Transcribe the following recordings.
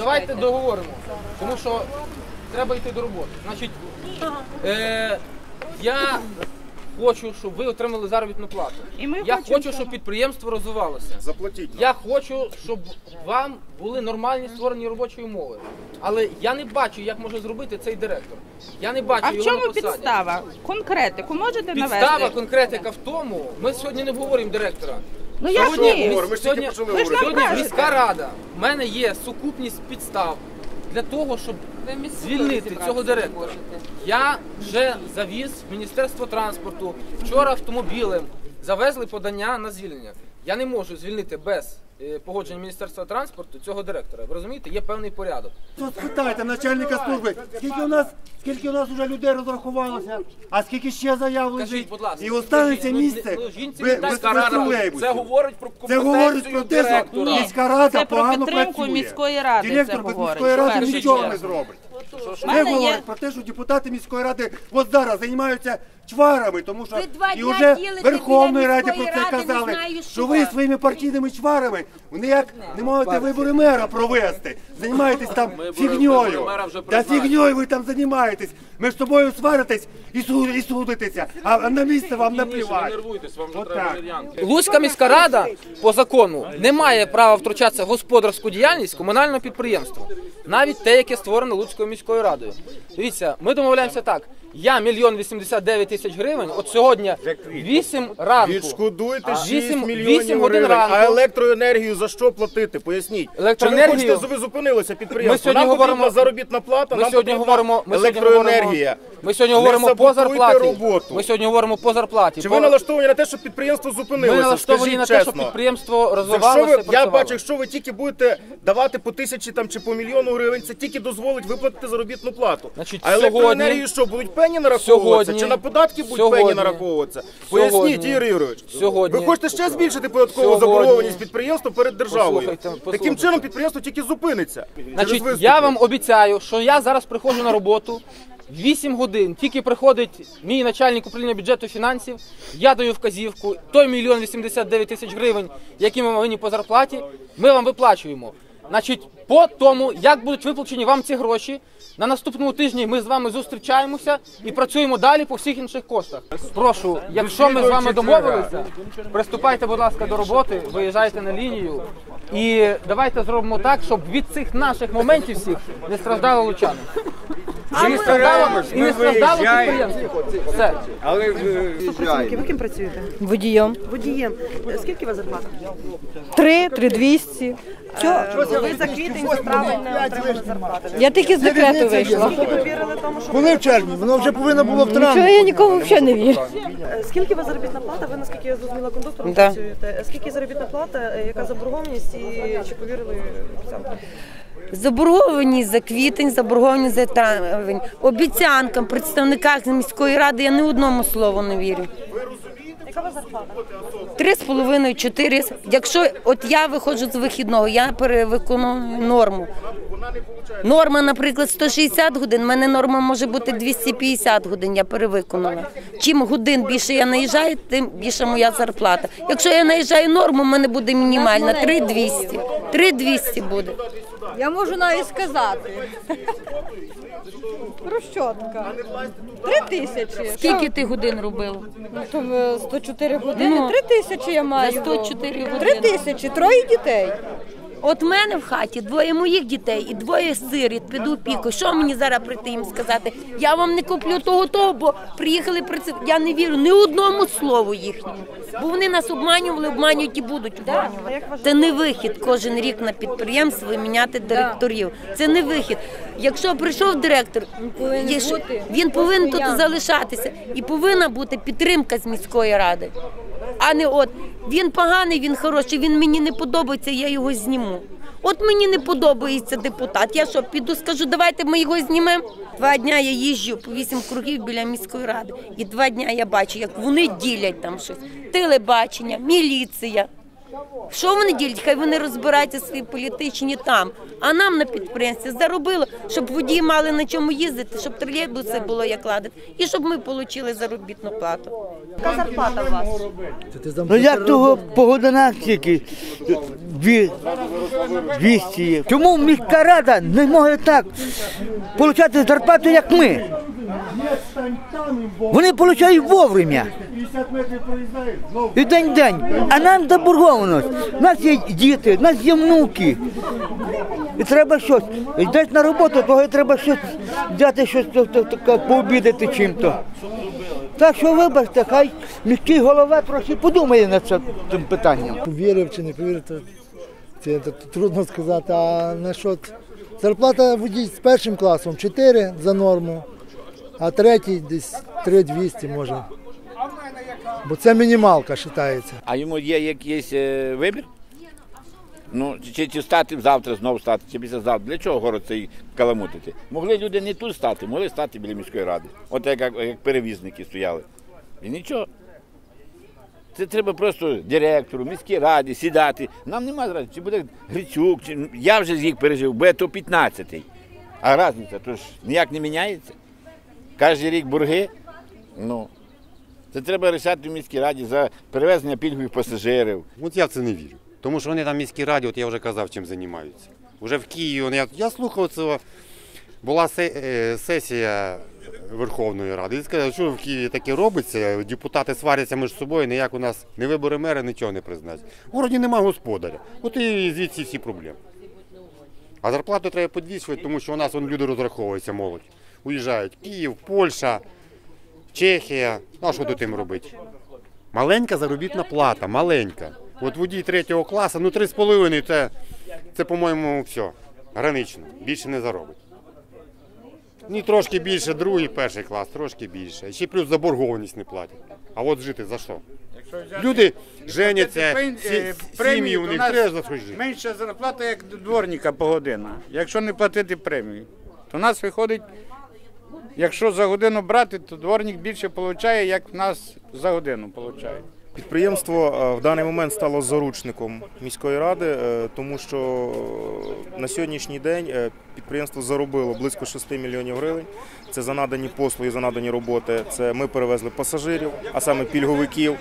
давайте договоримо, тому що треба йти до роботи. Значить, е, я хочу, щоб ви отримали заробітну плату. І ми я хочемо хочу, щоб підприємство розвивалося. Заплатіть. нам. Я хочу, щоб вам були нормальні створені робочі умови. Але я не бачу, як може зробити цей директор. Я не бачу А в його чому на посаді. підстава? Конкретику можете Підстава навести? конкретика в тому, ми сьогодні не обговорюємо директора. Ну як Сьогодні, ні? говоримо, ми ж тільки сьогодні, почали Ви ж говорити. сьогодні міська рада. В мене є сукупність підстав для того, щоб звільнити цього директора. Я вже завіз в Міністерство транспорту вчора автомобілем. Завезли подання на звільнення. Я не можу звільнити без погодження Міністерства транспорту цього директора. Ви розумієте, є певний порядок. То спитайте начальника служби, скільки у нас, скільки у нас вже людей розрахувалося, а скільки ще заяв лежить? лежить, будь ласка, і останеться ну, місце ну, жінці без, не без, стара без рада. тролейбусів. Це говорить про Це говорить про те, що директора. Міська рада це про погано підтримку працює. міської ради Директор це говорить, міської ради нічого не зробить. Це мене говорить є про те, що депутати міської ради от зараз займаються чварами, тому що Ви два і дня вже ділите Верховної біля Раді про міської це ради, не казали, знаю, що що. ви своїми партійними чварами ніяк не можете вибори мера провести. Займаєтесь там фігньою. мера вже Та призначили. фігньою ви там займаєтесь. Ми з тобою сваритесь і суд- і судитеся, а на місце вам Не наплівати. нервуйтесь, вам вже треба валер'янки. Луцька міська рада по закону не має права втручатися в господарську діяльність комунального підприємства, навіть те, яке створено Луцькою міською радою. Дивіться, ми домовляємося так. Я мільйон вісімдесят дев'ять тисяч гривень. От сьогодні вісім ранку. Відшкодуйте 6 Вісім- мільйонів годин гривень. ранку. А електроенергію за що платити? Поясніть. Електроенергію- Чи ви хочете, ви зупинилося підприємство? Ми сьогодні нам говоримо- потрібна заробітна плата, Ми нам сьогодні потрібна говоримо ми сьогодні електроенергія. говоримо- Ми сьогодні Не говоримо по саботуйте зарплаті. роботу. Ми сьогодні говоримо по зарплаті. Чи По- ви налаштовані на те, щоб підприємство Ми зупинилося? налаштовані Скажіть на те, щоб чесно. підприємство Якщо розвивалося. ви, я працювало. бачу, якщо ви тільки будете давати по тисячі там чи по мільйону гривень, це тільки дозволить виплатити заробітну плату. Значить, а електроенергію що будуть пені нараховуватися? Сьогодні- чи на податки будуть сьогодні- пені нараховуватися? Поясніть, Ігор Юрійович. сьогодні- ви хочете ще збільшити податкову Сьогодні- заборгованість підприємства перед державою? Послухайте, послухайте. Таким чином підприємство тільки зупиниться. через Значить, виступи. я вам обіцяю, що я зараз приходжу на роботу. 8 годин тільки приходить мій начальник управління бюджету і фінансів. Я даю вказівку. Той мільйон 89 тисяч гривень, які ми повинні по зарплаті, ми вам виплачуємо. Значить, по тому, як будуть виплачені вам ці гроші, на наступному тижні ми з вами зустрічаємося і працюємо далі по всіх інших коштах. Прошу, якщо ми з вами домовилися, приступайте, будь ласка, до роботи, виїжджайте на лінію. І давайте зробимо так, щоб від цих наших моментів всіх не страждали лучани. І не страждало, і не страждало підприємство. Все. Ви ким працюєте? Водієм. Водієм. Е, Скільки у вас зарплата? Три, три двісті. Ви за квітень правильно отримали зарплату. Я тільки з декрету вийшла. Ви вірили тому, що Коли в червні? Воно вже повинно було в Чого я нікому взагалі не вірю. Е, скільки у вас заробітна плата? Ви наскільки я зрозуміла кондуктором Да. працюєте? Е, Скільки заробітна плата, е, яка заборгованість і чи повірили обіцянкам? Заборгованість за квітень, заборгованість за травень. Обіцянкам, представниках міської ради я ні одному слову не вірю. Три з половиною, чотири. Якщо от я виходжу з вихідного, я перевиконую норму. Норма, наприклад, 160 годин, в мене норма може бути 250 годин, я перевиконала. Чим годин більше я наїжджаю, тим більше моя зарплата. Якщо я наїжджаю норму, в мене буде мінімальна 3200. 3200 буде. Я можу навіть сказати. Прощотка. Три тисячі. Скільки ти годин робив? Ну, то, е, 104 години. Ну, Три тисячі я маю. за 104 Три тисячі, троє дітей. От мене в хаті двоє моїх дітей і двоє сиріт піду в піку. Що мені зараз прийти їм сказати? Я вам не куплю того, того, бо приїхали працювати. Я не вірю ні одному слову їхньому. Бо вони нас обманювали, обманюють і будуть обманювати. Це не вихід кожен рік на підприємство міняти директорів. Це не вихід. Якщо прийшов директор, він повинен тут залишатися і повинна бути підтримка з міської ради. А не от він поганий, він хороший, він мені не подобається, я його зніму. От мені не подобається депутат. Я що, піду скажу, давайте ми його знімемо. Два дня я їжджу по вісім кругів біля міської ради. І два дня я бачу, як вони ділять там щось. Телебачення, міліція. Що вони ділять? Хай вони розбираються свої політичні там. А нам на підприємстві заробило, щоб водії мали на чому їздити, щоб тролейбуси було як ладити, і щоб ми отримали заробітну плату. Яка зарплата у вас? Ну як того по годинах тільки дві, 200 є. Чому міська рада не може так отримати зарплату, як ми? Вони отримують вовремя. 50 метрів проїздають, знов І день день. А нам заборгованість. У нас є діти, у нас є внуки. І треба щось. Йдеш на роботу, то треба щось взяти, щось пообідати чим-то. Так що вибачте, хай міський голова трохи подумає над цим цим питанням. Вірив чи не повірив, то це, трудно сказати. А насчет зарплата водій з першим класом 4 за норму, а третій десь 3200 може. Бо це мінімалка вважається. А йому є якийсь е, вибір? Ну, чи, чи стати завтра знову стати, чи післязавтра. Для чого город цей каламутити? Могли люди не тут стати, могли стати біля міської ради. От як, як, перевізники стояли. І нічого. Це треба просто директору, міській раді сідати. Нам нема зради, чи буде Грицюк, чи я вже з їх пережив, буде то 15-й. А різниця, то ж ніяк не міняється. Кожен рік борги. Ну, це треба рішати в міській раді за перевезення пільгових пасажирів. От я в це не вірю. Тому що вони там міські раді, от я вже казав, чим займаються. Уже в Києві, я, я слухав цього, була е, сесія Верховної Ради. І сказали, що в Києві таке робиться, депутати сваряться між собою, ніяк у нас не вибори мера, нічого не признають. В городі нема господаря. От і звідси всі проблеми. А зарплату треба підвищувати, тому що у нас вон, люди розраховуються, молодь. Уїжджають Київ, Польща, Чехія. Ну, а що тут їм робити? Маленька заробітна плата, маленька. От водій третього класу, ну 3,5 це, це по-моєму, все. Гранично. Більше не заробить. Ні, трошки більше, другий, перший клас, трошки більше. Ще плюс заборгованість не платять. А от жити за що? Люди женяться, сі- сім'ї у них треба за що жити. Менша зарплата, як дворника погодина. Якщо не платити премію, то у нас виходить, якщо за годину брати, то дворник більше отримує, як в нас за годину отримує. Підприємство е, в даний момент стало заручником міської ради, е, тому що е, на сьогоднішній день підприємство заробило близько 6 мільйонів гривень. Це за надані послуги, за надані роботи. Це ми перевезли пасажирів, а саме пільговиків.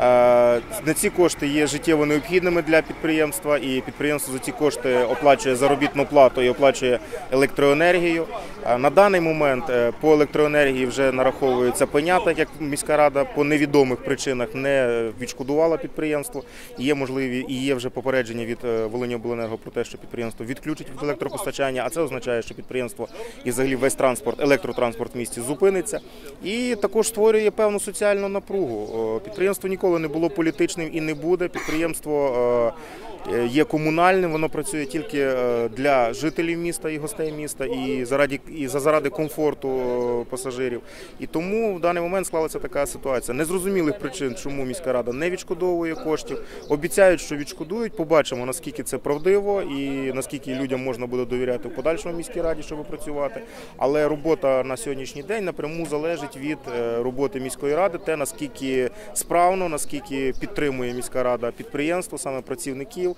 Е, На ці кошти є життєво необхідними для підприємства, і підприємство за ці кошти оплачує заробітну плату і оплачує електроенергію. Е, На даний момент е, по електроенергії вже нараховується пеня, так як міська рада по невідомих причинах не відшкодувала підприємство. Є можливі і є вже попередження від Волиньобленерго про те, що підприємство відключить від електропостачання, а це означає, що підприємство і взагалі весь транспорт, електротранспорт в місті зупиниться. І також створює певну соціальну напругу. Підприємство ніколи не було політичним і не буде. Підприємство е, є комунальним, воно працює тільки е, для жителів міста і гостей міста, і заради і за заради комфорту е, пасажирів. І тому в даний момент склалася така ситуація. Незрозумілих причин, чому міська рада не відшкодовує коштів. Обіцяють, що відшкодують. Побачимо наскільки це правдиво і наскільки людям можна буде довіряти в подальшому міській раді, щоб працювати. Але робота на сьогоднішній день напряму залежить від е, роботи міської ради, те наскільки справно, наскільки підтримує міська рада підприємство, саме працівників,